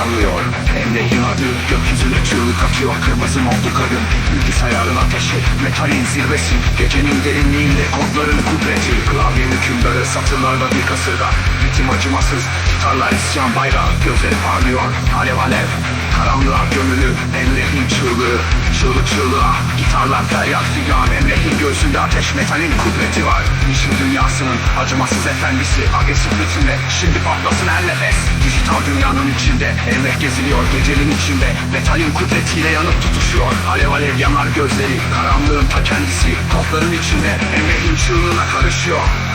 Alev gökyüzüne çığlık atıyor Kırmızı montlu kadın. Bilgisayarın ateşi. Metalin zirvesi. Gecenin derinliğinde kodların kudreti. Klavye hükümdarı satırlarda bir kasırga. Ritim acımasız. Gitarlar isyan bayrağı. Gözleri parlıyor. Alev alev. Karanlığa gömülü Emre'nin çığlığı. Çığlık çığlığa. Gitarlar feryat. Figan Emre'nin göğsünde ateş. Metalin kudreti var. Yeşil dünyasının acımasız efendisi. Agresif ritimle. Şimdi patlasın her nefes Dijital dünyanın içinde. Emre geziliyor gecenin içinde. Metalin kudretiyle yanıp tutuşuyor. Alev alev yanar gözleri. Karanlığın ta kendisi. Kodların içinde. Emre'nin çığlığına karışıyor